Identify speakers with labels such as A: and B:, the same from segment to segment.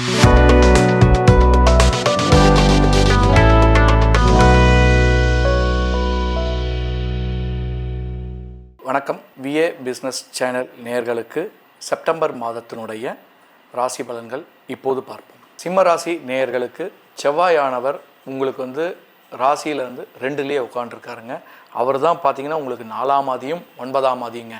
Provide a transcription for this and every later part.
A: வணக்கம். VA business channel நேயர்களுக்கு September மாதத்தினுடைய ராசி பலன்கள் இப்போது பார்ப்போம். சிம்ம ராசி நேயர்களுக்கு செவ்வாயானவர் உங்களுக்கு வந்து ராசியிலேருந்து ரெண்டுலேயே உட்காந்துருக்காருங்க அவர் தான் பார்த்தீங்கன்னா உங்களுக்கு நாலாம் மாதியும் ஒன்பதாம் மாதியுங்க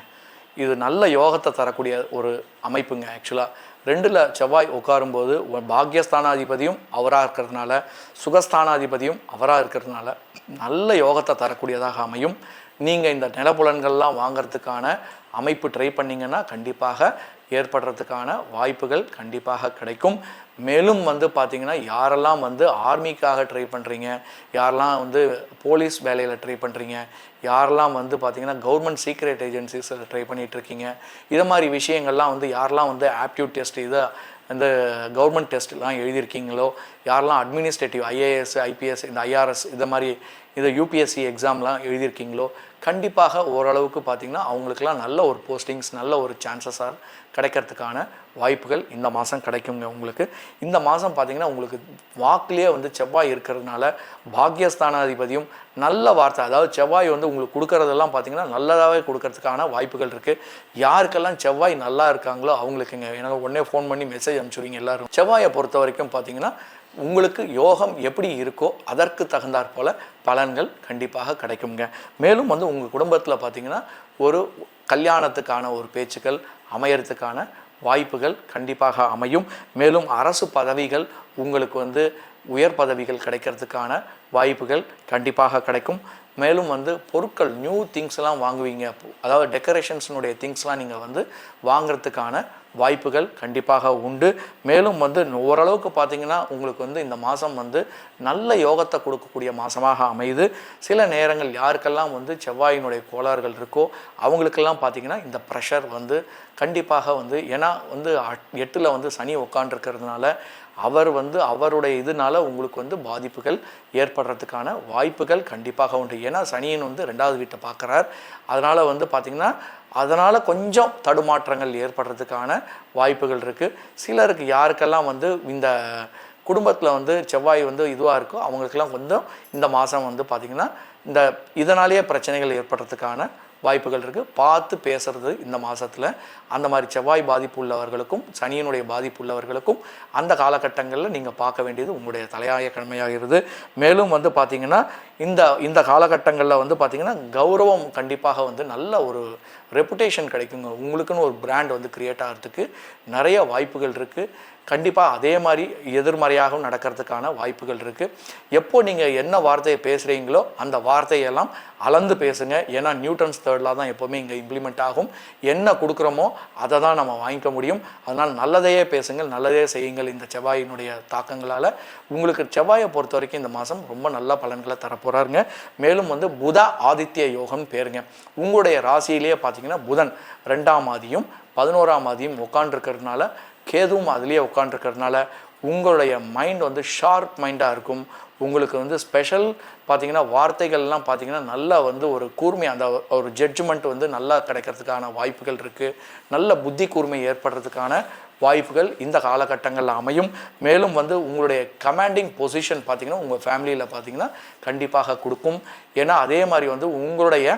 A: இது நல்ல யோகத்தை தரக்கூடிய ஒரு அமைப்புங்க ஆக்சுவலாக ரெண்டில் செவ்வாய் உட்காரும்போது பாக்யஸ்தானாதிபதியும் அவராக இருக்கிறதுனால சுகஸ்தானாதிபதியும் அவராக இருக்கிறதுனால நல்ல யோகத்தை தரக்கூடியதாக அமையும். நீங்கள் இந்த நிலப்புலன்கள்லாம் வாங்குறதுக்கான அமைப்பு ட்ரை பண்ணீங்கன்னா கண்டிப்பாக ஏற்படுறதுக்கான வாய்ப்புகள் கண்டிப்பாக கிடைக்கும். மேலும் வந்து பார்த்தீங்கன்னா யாரெல்லாம் வந்து ஆர்மிக்காக ட்ரை பண்ணுறீங்க யாரெல்லாம் வந்து போலீஸ் வேலையில் ட்ரை பண்ணுறீங்க யாரெல்லாம் வந்து பார்த்தீங்கன்னா கவர்மெண்ட் சீக்ரெட் ஏஜென்சிஸில் ட்ரை பண்ணிகிட்ருக்கீங்க இருக்கீங்க மாதிரி விஷயங்கள்லாம் வந்து யாரெல்லாம் வந்து ஆப்டியூட் டெஸ்ட் இதை இந்த கவர்மெண்ட் டெஸ்ட்லாம் எழுதியிருக்கீங்களோ யாரெல்லாம் அட்மினிஸ்ட்ரேட்டிவ் ஐஏஎஸ் ஐபிஎஸ் இந்த ஐஆர்எஸ் இந்த மாதிரி இந்த யூபிஎஸ்சி எக்ஸாம்லாம் எழுதியிருக்கீங்களோ கண்டிப்பாக ஓரளவுக்கு பார்த்தீங்கன்னா அவங்களுக்குலாம் நல்ல ஒரு போஸ்டிங்ஸ் நல்ல ஒரு சான்சஸாக கிடைக்கிறதுக்கான வாய்ப்புகள் இந்த மாதம் கிடைக்குங்க உங்களுக்கு. இந்த மாதம் பார்த்தீங்கன்னா உங்களுக்கு வாக்குலேயே வந்து செவ்வாய் இருக்கிறதுனால பாக்யஸ்தானாதிபதியும் நல்ல வார்த்தை அதாவது செவ்வாய் வந்து உங்களுக்கு கொடுக்கறதெல்லாம் பார்த்திங்கன்னா நல்லதாகவே கொடுக்கறதுக்கான வாய்ப்புகள் இருக்குது யாருக்கெல்லாம் செவ்வாய் நல்லா இருக்காங்களோ அவங்களுக்குங்க. எனக்கு உடனே ஃபோன் பண்ணி மெசேஜ் அனுப்பிச்சுருவீங்க எல்லாரும். செவ்வாயை பொறுத்த வரைக்கும் பார்த்தீங்கன்னா உங்களுக்கு யோகம் எப்படி இருக்கோ அதற்கு தகுந்தாற் போல பலன்கள் கண்டிப்பாக கிடைக்குங்க மேலும் வந்து உங்கள் குடும்பத்தில் பார்த்தீங்கன்னா ஒரு கல்யாணத்துக்கான ஒரு பேச்சுக்கள் அமையறதுக்கான வாய்ப்புகள் கண்டிப்பாக அமையும். மேலும் அரசு பதவிகள் உங்களுக்கு வந்து உயர் பதவிகள் கிடைக்கிறதுக்கான வாய்ப்புகள் கண்டிப்பாக கிடைக்கும். மேலும் வந்து பொருட்கள் நியூ திங்ஸ்லாம் வாங்குவீங்க. அதாவது டெக்கரேஷன்ஸினுடைய திங்ஸ்லாம் நீங்கள் வந்து வாங்குறதுக்கான வாய்ப்புகள் கண்டிப்பாக உண்டு. மேலும் வந்து ஓரளவுக்கு பார்த்தீங்கன்னா உங்களுக்கு வந்து இந்த மாதம் வந்து நல்ல யோகத்தை கொடுக்கக்கூடிய மாதமாக அமையுது. சில நேரங்கள் யாருக்கெல்லாம் வந்து செவ்வாயினுடைய கோளாறுகள் இருக்கோ அவங்களுக்கெல்லாம் பார்த்தீங்கன்னா இந்த ப்ரெஷர் வந்து கண்டிப்பாக வந்து ஏன்னா வந்து எட்டில் வந்து சனி உட்காண்டிருக்கிறதுனால அவர் வந்து அவருடைய இதனால உங்களுக்கு வந்து பாதிப்புகள் ஏற்படுறதுக்கான வாய்ப்புகள் கண்டிப்பாக உண்டு. ஏன்னா சனியின் வந்து ரெண்டாவது வீட்டை பார்க்குறார். அதனால் வந்து பார்த்திங்கன்னா அதனால் கொஞ்சம் தடுமாற்றங்கள் ஏற்படுறதுக்கான வாய்ப்புகள் இருக்குது சிலருக்கு யாருக்கெல்லாம் வந்து இந்த குடும்பத்தில் வந்து செவ்வாய் வந்து இதுவாக இருக்கோ அவங்களுக்கெல்லாம் கொஞ்சம் இந்த மாதம் வந்து பார்த்திங்கன்னா இந்த இதனாலேயே பிரச்சனைகள் ஏற்படுறதுக்கான வாய்ப்புகள் இருக்குது பார்த்து பேசுறது இந்த மாதத்தில் அந்த மாதிரி செவ்வாய் பாதிப்பு உள்ளவர்களுக்கும் சனியினுடைய பாதிப்பு உள்ளவர்களுக்கும் அந்த காலகட்டங்களில் நீங்கள் பார்க்க வேண்டியது உங்களுடைய தலையாய கடமையாகிறது. மேலும் வந்து பார்த்திங்கன்னா இந்த இந்த காலகட்டங்களில் வந்து பார்த்திங்கன்னா கௌரவம் கண்டிப்பாக வந்து நல்ல ஒரு ரெப்புடேஷன் கிடைக்குங்க. உங்களுக்குன்னு ஒரு பிராண்ட் வந்து க்ரியேட் ஆகிறதுக்கு நிறைய வாய்ப்புகள் இருக்குது கண்டிப்பாக அதே மாதிரி எதிர்மறையாகவும் நடக்கிறதுக்கான வாய்ப்புகள் இருக்குது எப்போது நீங்கள் என்ன வார்த்தையை பேசுகிறீங்களோ அந்த வார்த்தையெல்லாம் அளந்து பேசுங்க. ஏன்னா நியூட்டன்ஸ் தேர்டில் தான் எப்போவுமே இங்கே இம்ப்ளிமெண்ட் ஆகும். என்ன கொடுக்குறோமோ அதை தான் நம்ம வாங்கிக்க முடியும். அதனால் நல்லதையே பேசுங்கள் நல்லதே செய்யுங்கள் இந்த செவ்வாயினுடைய தாக்கங்களால். உங்களுக்கு செவ்வாயை பொறுத்த வரைக்கும் இந்த மாதம் ரொம்ப நல்ல பலன்களை தரப்போகிறாருங்க மேலும் வந்து புத ஆதித்ய யோகம் பேருங்க. உங்களுடைய ராசியிலேயே பார்த்து பார்த்தீங்கன்னா புதன் ரெண்டாம் ஆதியும் பதினோராம் ஆதியும் உட்காண்டிருக்கிறதுனால கேதுவும் அதுலேயே உட்காந்துருக்கிறதுனால உங்களுடைய மைண்ட் வந்து ஷார்ப் மைண்டாக இருக்கும். உங்களுக்கு வந்து ஸ்பெஷல் பார்த்தீங்கன்னா வார்த்தைகள்லாம் பார்த்தீங்கன்னா நல்லா வந்து ஒரு கூர்மை அந்த ஒரு ஜட்ஜ்மெண்ட் வந்து நல்லா கிடைக்கிறதுக்கான வாய்ப்புகள் இருக்குது நல்ல புத்தி கூர்மை ஏற்படுறதுக்கான வாய்ப்புகள் இந்த காலகட்டங்களில் அமையும். மேலும் வந்து உங்களுடைய கமாண்டிங் பொசிஷன் பார்த்திங்கன்னா உங்கள் ஃபேமிலியில் பார்த்தீங்கன்னா கண்டிப்பாக கொடுக்கும். ஏன்னா அதே மாதிரி வந்து உங்களுடைய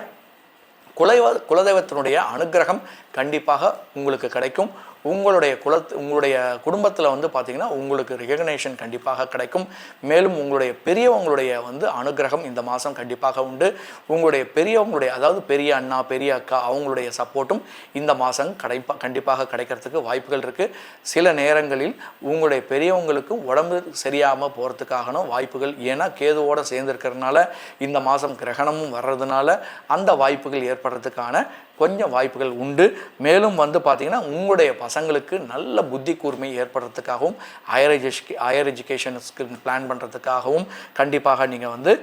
A: குலதெய்வ குலதெய்வத்தினுடைய அனுக்கிரகம் கண்டிப்பாக உங்களுக்கு கிடைக்கும். உங்களுடைய குல உங்களுடைய குடும்பத்தில் வந்து பார்த்திங்கன்னா உங்களுக்கு ரெகக்னேஷன் கண்டிப்பாக கிடைக்கும். மேலும் உங்களுடைய பெரியவங்களுடைய வந்து அனுகிரகம் இந்த மாதம் கண்டிப்பாக உண்டு. உங்களுடைய பெரியவங்களுடைய அதாவது பெரிய அண்ணா பெரிய அக்கா அவங்களுடைய சப்போர்ட்டும் இந்த மாதம் கடைப்பா கண்டிப்பாக கிடைக்கிறதுக்கு வாய்ப்புகள் இருக்குது சில நேரங்களில் உங்களுடைய பெரியவங்களுக்கும் உடம்பு சரியாமல் போகிறதுக்காகனும் வாய்ப்புகள் ஏன்னா கேதுவோடு சேர்ந்துருக்கிறதுனால இந்த மாதம் கிரகணமும் வர்றதுனால அந்த வாய்ப்புகள் ஏற்படுறதுக்கான கொஞ்சம் வாய்ப்புகள் உண்டு. மேலும் வந்து பார்த்திங்கன்னா உங்களுடைய பசங்களுக்கு நல்ல புத்தி கூர்மை ஏற்படுறதுக்காகவும் ஹையர் எஜுகே ஹையர் எஜுகேஷன் பிளான் பண்ணுறதுக்காகவும் கண்டிப்பாக நீங்கள் வந்து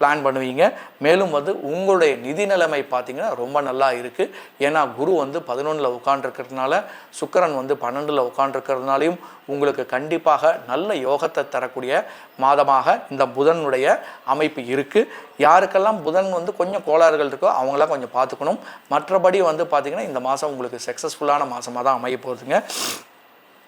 A: பிளான் பண்ணுவீங்க. மேலும் வந்து உங்களுடைய நிதி நிலைமை பார்த்தீங்கன்னா ரொம்ப நல்லா இருக்குது ஏன்னா குரு வந்து பதினொன்றில் உட்காண்டிருக்கிறதுனால சுக்கரன் வந்து பன்னெண்டில் உட்காண்டிருக்கிறதுனாலையும் உங்களுக்கு கண்டிப்பாக நல்ல யோகத்தை தரக்கூடிய மாதமாக இந்த புதனுடைய அமைப்பு இருக்குது யாருக்கெல்லாம் புதன் வந்து கொஞ்சம் கோளாறுகள் இருக்கோ அவங்களாம் கொஞ்சம் பார்த்துக்கணும். மற்றபடி வந்து பார்த்திங்கன்னா இந்த மாதம் உங்களுக்கு சக்ஸஸ்ஃபுல்லான மாதமாக தான் அமைய போகுதுங்க.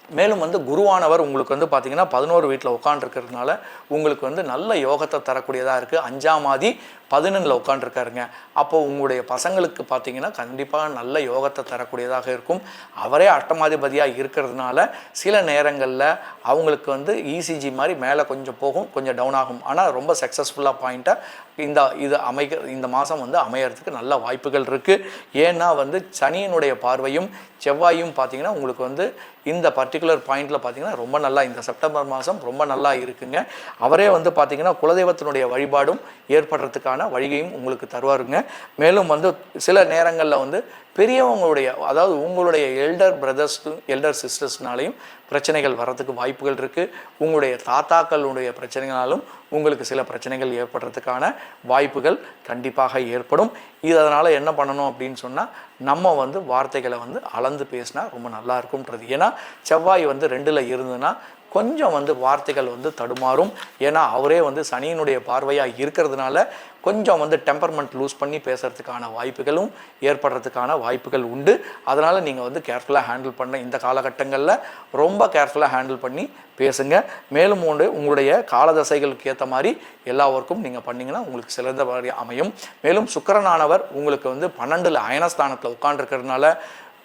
A: மேலும் வந்து குருவானவர் உங்களுக்கு வந்து பார்த்திங்கன்னா பதினோரு வீட்டில் உட்காந்துருக்கிறதுனால உங்களுக்கு வந்து நல்ல யோகத்தை தரக்கூடியதாக இருக்குது அஞ்சாம் மாதி பதினொன்றில் உட்காந்துருக்காருங்க அப்போது உங்களுடைய பசங்களுக்கு பார்த்தீங்கன்னா கண்டிப்பாக நல்ல யோகத்தை தரக்கூடியதாக இருக்கும். அவரே அஷ்டமாதிபதியாக இருக்கிறதுனால சில நேரங்களில் அவங்களுக்கு வந்து இசிஜி மாதிரி மேலே கொஞ்சம் போகும் கொஞ்சம் டவுன் ஆகும். ஆனால் ரொம்ப சக்ஸஸ்ஃபுல்லாக பாயிண்ட்டாக இந்த இது அமைக்க இந்த மாதம் வந்து அமையறதுக்கு நல்ல வாய்ப்புகள் இருக்குது ஏன்னா வந்து சனியினுடைய பார்வையும் செவ்வாயும் பார்த்தீங்கன்னா உங்களுக்கு வந்து இந்த பர்டிகுலர் பாயிண்டில் பார்த்தீங்கன்னா ரொம்ப நல்லா இந்த செப்டம்பர் மாதம் ரொம்ப நல்லா இருக்குங்க. அவரே வந்து பார்த்திங்கன்னா குலதெய்வத்தினுடைய வழிபாடும் ஏற்படுறதுக்கான வழியையும் உங்களுக்கு தருவாருங்க. மேலும் வந்து சில நேரங்களில் வந்து பெரியவங்களுடைய அதாவது உங்களுடைய எல்டர் பிரதர்ஸ் எல்டர் சிஸ்டர்ஸ்னாலையும் பிரச்சனைகள் வர்றதுக்கு வாய்ப்புகள் இருக்குது உங்களுடைய தாத்தாக்களுடைய பிரச்சனைகளாலும் உங்களுக்கு சில பிரச்சனைகள் ஏற்படுறதுக்கான வாய்ப்புகள் கண்டிப்பாக ஏற்படும். இது அதனால் என்ன பண்ணணும் அப்படின்னு சொன்னால் நம்ம வந்து வார்த்தைகளை வந்து அளந்து பேசினா ரொம்ப நல்லா இருக்கும்ன்றது. ஏன்னா செவ்வாய் வந்து ரெண்டில் இருந்ததுன்னா கொஞ்சம் வந்து வார்த்தைகள் வந்து தடுமாறும். ஏன்னா அவரே வந்து சனியினுடைய பார்வையாக இருக்கிறதுனால கொஞ்சம் வந்து டெம்பர்மெண்ட் லூஸ் பண்ணி பேசுகிறதுக்கான வாய்ப்புகளும் ஏற்படுறதுக்கான வாய்ப்புகள் உண்டு. அதனால் நீங்கள் வந்து கேர்ஃபுல்லாக ஹேண்டில் பண்ண இந்த காலகட்டங்களில் ரொம்ப கேர்ஃபுல்லாக ஹேண்டில் பண்ணி பேசுங்க. மேலும் ஒன்று உங்களுடைய காலதசைகளுக்கு ஏற்ற மாதிரி எல்லா ஒர்க்கும் நீங்கள் பண்ணிங்கன்னா உங்களுக்கு சிறந்த மாதிரி அமையும். மேலும் சுக்கரனானவர் உங்களுக்கு வந்து பன்னெண்டில் அயனஸ்தானத்தில் உட்காண்டிருக்கிறதுனால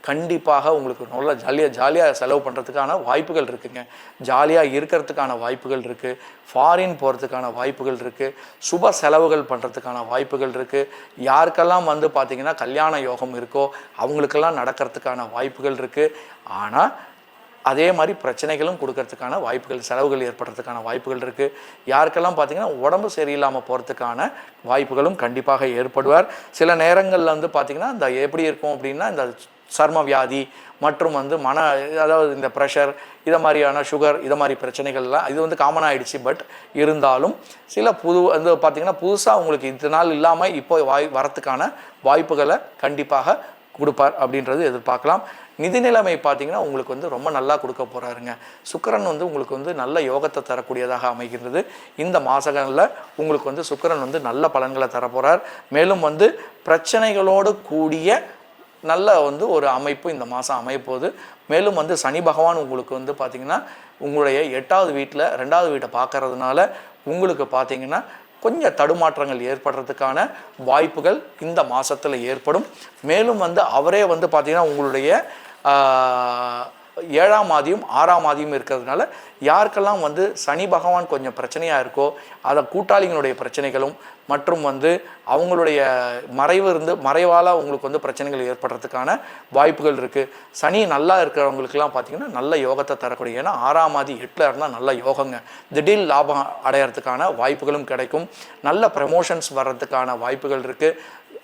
A: கண்டிப்பாக உங்களுக்கு நல்ல ஜாலியாக ஜாலியாக செலவு பண்ணுறதுக்கான வாய்ப்புகள் இருக்குங்க. ஜாலியாக இருக்கிறதுக்கான வாய்ப்புகள் இருக்குது ஃபாரின் போகிறதுக்கான வாய்ப்புகள் இருக்குது சுப செலவுகள் பண்ணுறதுக்கான வாய்ப்புகள் இருக்குது யாருக்கெல்லாம் வந்து பார்த்திங்கன்னா கல்யாண யோகம் இருக்கோ அவங்களுக்கெல்லாம் நடக்கிறதுக்கான வாய்ப்புகள் இருக்குது ஆனால் அதே மாதிரி பிரச்சனைகளும் கொடுக்கறதுக்கான வாய்ப்புகள் செலவுகள் ஏற்படுறதுக்கான வாய்ப்புகள் இருக்குது யாருக்கெல்லாம் பார்த்தீங்கன்னா உடம்பு சரியில்லாமல் போகிறதுக்கான வாய்ப்புகளும் கண்டிப்பாக ஏற்படுவார். சில நேரங்களில் வந்து பார்த்திங்கன்னா இந்த எப்படி இருக்கும் அப்படின்னா இந்த சர்ம வியாதி மற்றும் வந்து மன அதாவது இந்த ப்ரெஷர் இதை மாதிரியான சுகர் இதை மாதிரி பிரச்சனைகள்லாம் இது வந்து காமன் ஆகிடுச்சு பட் இருந்தாலும் சில புது வந்து பார்த்திங்கன்னா புதுசாக உங்களுக்கு இது நாள் இல்லாமல் இப்போ வாய் வரத்துக்கான வாய்ப்புகளை கண்டிப்பாக கொடுப்பார் அப்படின்றது எதிர்பார்க்கலாம். நிதி நிலைமை பார்த்தீங்கன்னா உங்களுக்கு வந்து ரொம்ப நல்லா கொடுக்க போகிறாருங்க சுக்கரன் வந்து உங்களுக்கு வந்து நல்ல யோகத்தை தரக்கூடியதாக அமைகின்றது. இந்த மாசகங்களில் உங்களுக்கு வந்து சுக்கரன் வந்து நல்ல பலன்களை தரப்போகிறார் மேலும் வந்து பிரச்சனைகளோடு கூடிய நல்ல வந்து ஒரு அமைப்பு இந்த மாதம் அமையப்போகுது. மேலும் வந்து சனி பகவான் உங்களுக்கு வந்து பார்த்திங்கன்னா உங்களுடைய எட்டாவது வீட்டில் ரெண்டாவது வீட்டை பார்க்கறதுனால உங்களுக்கு பார்த்தீங்கன்னா கொஞ்சம் தடுமாற்றங்கள் ஏற்படுறதுக்கான வாய்ப்புகள் இந்த மாதத்தில் ஏற்படும். மேலும் வந்து அவரே வந்து பார்த்திங்கன்னா உங்களுடைய ஏழாம் மாதியும் ஆறாம் மாதியும் இருக்கிறதுனால யாருக்கெல்லாம் வந்து சனி பகவான் கொஞ்சம் பிரச்சனையாக இருக்கோ அதை கூட்டாளிகளுடைய பிரச்சனைகளும் மற்றும் வந்து அவங்களுடைய மறைவு இருந்து மறைவால் அவங்களுக்கு வந்து பிரச்சனைகள் ஏற்படுறதுக்கான வாய்ப்புகள் இருக்குது சனி நல்லா இருக்கிறவங்களுக்குலாம் பார்த்திங்கன்னா நல்ல யோகத்தை தரக்கூடிய ஏன்னா ஆறாம் மாதி எட்டில் இருந்தால் நல்ல யோகங்க. திடீர் லாபம் அடையறதுக்கான வாய்ப்புகளும் கிடைக்கும். நல்ல ப்ரமோஷன்ஸ் வர்றதுக்கான வாய்ப்புகள் இருக்குது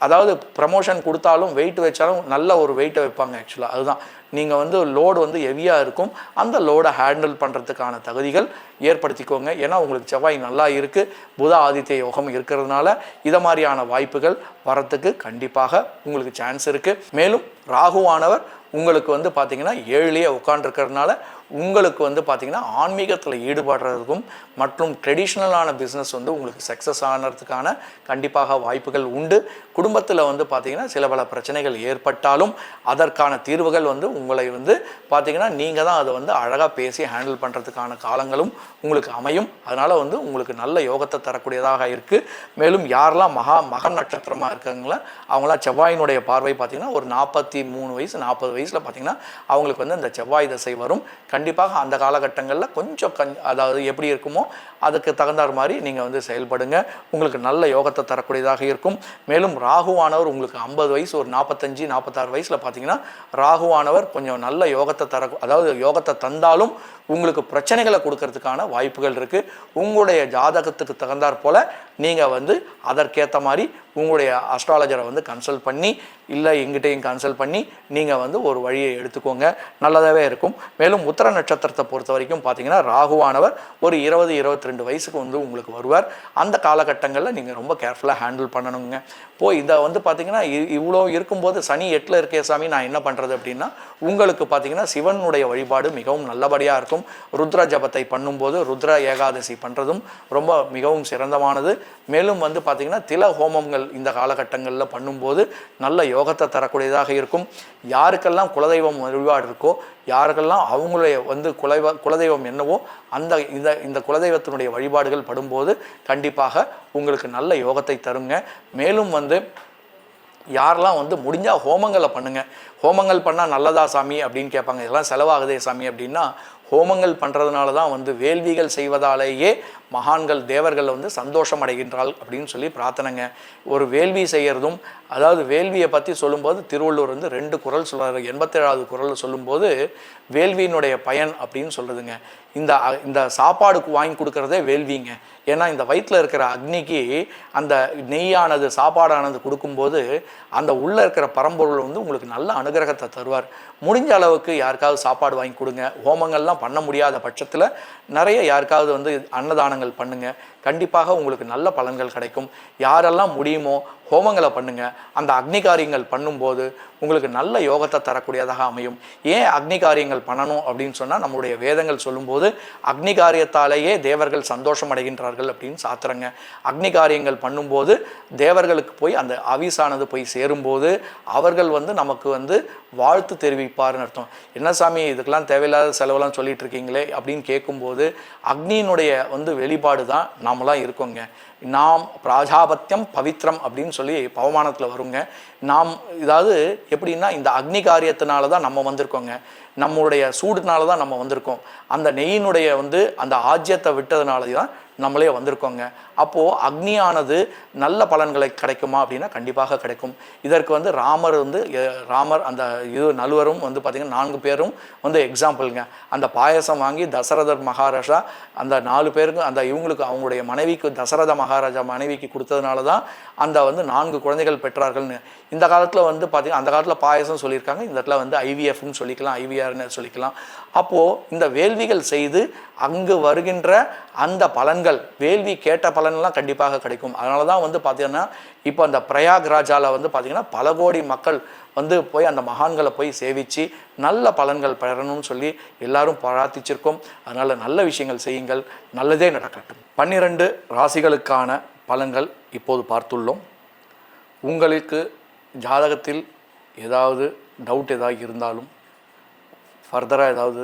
A: அதாவது ப்ரமோஷன் கொடுத்தாலும் வெயிட் வச்சாலும் நல்ல ஒரு வெயிட்டை வைப்பாங்க ஆக்சுவலாக அதுதான். நீங்கள் வந்து லோடு வந்து ஹெவியாக இருக்கும். அந்த லோடை ஹேண்டில் பண்ணுறதுக்கான தகுதிகள் ஏற்படுத்திக்கோங்க. ஏன்னா உங்களுக்கு செவ்வாய் நல்லா இருக்குது புத ஆதித்ய யோகம் இருக்கிறதுனால இதை மாதிரியான வாய்ப்புகள் வரத்துக்கு கண்டிப்பாக உங்களுக்கு சான்ஸ் இருக்குது மேலும் ராகுவானவர் உங்களுக்கு வந்து பார்த்திங்கன்னா ஏழுலேயே உட்காண்டிருக்கிறதுனால உங்களுக்கு வந்து பார்த்திங்கன்னா ஆன்மீகத்தில் ஈடுபடுறதுக்கும் மற்றும் ட்ரெடிஷ்னலான பிஸ்னஸ் வந்து உங்களுக்கு சக்ஸஸ் ஆனதுக்கான கண்டிப்பாக வாய்ப்புகள் உண்டு. குடும்பத்தில் வந்து பார்த்திங்கன்னா சில பல பிரச்சனைகள் ஏற்பட்டாலும் அதற்கான தீர்வுகள் வந்து உங்களை வந்து பார்த்தீங்கன்னா நீங்கள் தான் அதை வந்து அழகாக பேசி ஹேண்டில் பண்ணுறதுக்கான காலங்களும் உங்களுக்கு அமையும். அதனால் வந்து உங்களுக்கு நல்ல யோகத்தை தரக்கூடியதாக இருக்குது மேலும் யாரெல்லாம் மகா மக நட்சத்திரமாக இருக்காங்களோ அவங்களாம் செவ்வாயினுடைய பார்வை பார்த்தீங்கன்னா ஒரு நாற்பத்தி மூணு வயசு நாற்பது வயசில் பார்த்தீங்கன்னா அவங்களுக்கு வந்து அந்த செவ்வாய் தசை வரும். கண்டிப்பாக அந்த காலகட்டங்களில் கொஞ்சம் கண் அதாவது எப்படி இருக்குமோ அதுக்கு தகுந்தார் மாதிரி நீங்கள் வந்து செயல்படுங்க. உங்களுக்கு நல்ல யோகத்தை தரக்கூடியதாக இருக்கும். மேலும் ராகுவானவர் உங்களுக்கு ஐம்பது வயசு ஒரு நாற்பத்தஞ்சு நாற்பத்தாறு வயசில் பார்த்தீங்கன்னா ராகுவானவர் கொஞ்சம் நல்ல யோகத்தை தர அதாவது யோகத்தை தந்தாலும் உங்களுக்கு பிரச்சனைகளை கொடுக்கறதுக்கான வாய்ப்புகள் இருக்குது உங்களுடைய ஜாதகத்துக்கு தகுந்தாற் போல் நீங்கள் வந்து அதற்கேற்ற மாதிரி உங்களுடைய அஸ்ட்ராலஜரை வந்து கன்சல்ட் பண்ணி இல்லை எங்கிட்டையும் கன்சல்ட் பண்ணி நீங்கள் வந்து ஒரு வழியை எடுத்துக்கோங்க. நல்லதாகவே இருக்கும். மேலும் உத்தர நட்சத்திரத்தை பொறுத்த வரைக்கும் பார்த்தீங்கன்னா ராகுவானவர் ஒரு இருபது இருபத்தி ரெண்டு வயசுக்கு வந்து உங்களுக்கு வருவார். அந்த காலகட்டங்களில் நீங்கள் ரொம்ப கேர்ஃபுல்லாக ஹேண்டில் பண்ணணுங்க. போய் இதை வந்து பார்த்தீங்கன்னா இ- இவ்வளோ இருக்கும்போது சனி எட்டில் இருக்கே சாமி நான் என்ன பண்ணுறது அப்படின்னா உங்களுக்கு பார்த்தீங்கன்னா சிவனுடைய வழிபாடு மிகவும் நல்லபடியாக இருக்கும். ருத்ர ஜபத்தை பண்ணும்போது ருத்ர ஏகாதசி பண்ணுறதும் ரொம்ப மிகவும் சிறந்தமானது. மேலும் வந்து பார்த்திங்கன்னா தில ஹோமங்கள் இந்த காலகட்டங்களில் பண்ணும்போது நல்ல யோகத்தை தரக்கூடியதாக இருக்கும். யாருக்கெல்லாம் குலதெய்வம் வழிபாடு இருக்கோ யாருக்கெல்லாம் அவங்களுடைய வந்து குலதெய்வ குலதெய்வம் என்னவோ அந்த இந்த இந்த குலதெய்வத்தினுடைய வழிபாடுகள் படும்போது கண்டிப்பாக உங்களுக்கு நல்ல யோகத்தை தருங்க. மேலும் வந்து யாரெல்லாம் வந்து முடிஞ்சால் ஹோமங்களை பண்ணுங்கள் ஹோமங்கள் பண்ணால் நல்லதா சாமி அப்படின்னு கேட்பாங்க. இதெல்லாம் செலவாகுதே சாமி அப்படின்னா ஹோமங்கள் பண்ணுறதுனால தான் வந்து வேள்விகள் செய்வதாலேயே மகான்கள் தேவர்கள் வந்து சந்தோஷம் அடைகின்றாள் அப்படின்னு சொல்லி பிரார்த்தனைங்க. ஒரு வேள்வி செய்கிறதும் அதாவது வேள்வியை பற்றி சொல்லும்போது திருவள்ளுவர் வந்து ரெண்டு குரல் சொல்கிறார் எண்பத்தேழாவது குரல் சொல்லும்போது வேள்வியினுடைய பயன் அப்படின்னு சொல்கிறதுங்க இந்த இந்த சாப்பாடுக்கு வாங்கி கொடுக்குறதே வேள்விங்க. ஏன்னா இந்த வயிற்றில் இருக்கிற அக்னிக்கு அந்த நெய்யானது சாப்பாடானது கொடுக்கும்போது அந்த உள்ளே இருக்கிற பரம்பொருள் வந்து உங்களுக்கு நல்ல அனுகிரகத்தை தருவார். முடிஞ்ச அளவுக்கு யாருக்காவது சாப்பாடு வாங்கி கொடுங்க. ஹோமங்கள்லாம் பண்ண முடியாத பட்சத்தில் நிறைய யாருக்காவது வந்து அன்னதானங்கள் பண்ணுங்க. கண்டிப்பாக உங்களுக்கு நல்ல பலன்கள் கிடைக்கும். யாரெல்லாம் முடியுமோ ஹோமங்களை பண்ணுங்க. அந்த அக்னி காரியங்கள் பண்ணும்போது உங்களுக்கு நல்ல யோகத்தை தரக்கூடியதாக அமையும். ஏன் அக்னி காரியங்கள் பண்ணணும் அப்படின்னு சொன்னால் நம்முடைய வேதங்கள் சொல்லும்போது அக்னி காரியத்தாலேயே தேவர்கள் சந்தோஷம் அடைகின்றார்கள் அப்படின்னு சாத்துறங்க அக்னி காரியங்கள் பண்ணும்போது தேவர்களுக்கு போய் அந்த அவிசானது போய் சேரும்போது அவர்கள் வந்து நமக்கு வந்து வாழ்த்து தெரிவிப்பார்னு அர்த்தம். என்ன சாமி இதுக்கெல்லாம் தேவையில்லாத செலவெல்லாம் சொல்லிட்டு இருக்கீங்களே அப்படின்னு கேட்கும்போது அக்னியினுடைய வந்து வெளிப்பாடு தான் நாமெல்லாம் இருக்கோங்க. நாம் பிராஜாபத்தியம் பவித்ரம் அப்படின்னு சொல்லி பவமானத்தில் வருங்க. நாம் இதாவது எப்படின்னா இந்த அக்னி காரியத்தினால தான் நம்ம வந்திருக்கோங்க. நம்மளுடைய சூடுனால தான் நம்ம வந்திருக்கோம். அந்த நெய்யினுடைய வந்து அந்த ஆஜ்யத்தை விட்டதுனால தான் நம்மளே வந்திருக்கோங்க. அப்போது அக்னியானது நல்ல பலன்களை கிடைக்குமா அப்படின்னா கண்டிப்பாக கிடைக்கும். இதற்கு வந்து ராமர் வந்து ராமர் அந்த இது நலுவரும் வந்து பார்த்திங்கன்னா நான்கு பேரும் வந்து எக்ஸாம்பிளுங்க அந்த பாயசம் வாங்கி தசரதர் மகாராஜா அந்த நாலு பேருக்கும் அந்த இவங்களுக்கு அவங்களுடைய மனைவிக்கு தசரத மகாராஜா மனைவிக்கு கொடுத்ததுனால தான் அந்த வந்து நான்கு குழந்தைகள் பெற்றார்கள்னு. இந்த காலத்தில் வந்து பார்த்திங்கன்னா அந்த காலத்தில் பாயசம் சொல்லியிருக்காங்க. இந்த இடத்துல வந்து ஐவிஎஃப்னு சொல்லிக்கலாம் ஐவிஆர்னு சொல்லிக்கலாம். அப்போது இந்த வேள்விகள் செய்து அங்கு வருகின்ற அந்த பலன்கள் வேள்வி கேட்ட பலன்லாம் கண்டிப்பாக கிடைக்கும். அதனால தான் வந்து பார்த்தீங்கன்னா இப்போ அந்த பிரயாக்ராஜாவில் வந்து பார்த்திங்கன்னா பல கோடி மக்கள் வந்து போய் அந்த மகான்களை போய் சேவித்து நல்ல பலன்கள் பெறணும்னு சொல்லி எல்லாரும் பிரார்த்திச்சிருக்கோம். அதனால் நல்ல விஷயங்கள் செய்யுங்கள். நல்லதே நடக்கட்டும். பன்னிரண்டு ராசிகளுக்கான பலன்கள் இப்போது பார்த்துள்ளோம். உங்களுக்கு ஜாதகத்தில் ஏதாவது டவுட் ஏதாவது இருந்தாலும் ஃபர்தராக ஏதாவது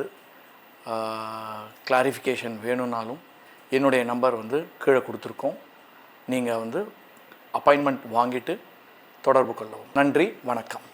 A: கிளாரிஃபிகேஷன் வேணும்னாலும் என்னுடைய நம்பர் வந்து கீழே கொடுத்துருக்கோம். நீங்கள் வந்து அப்பாயின்மெண்ட் வாங்கிட்டு தொடர்பு கொள்ளவும். நன்றி வணக்கம்.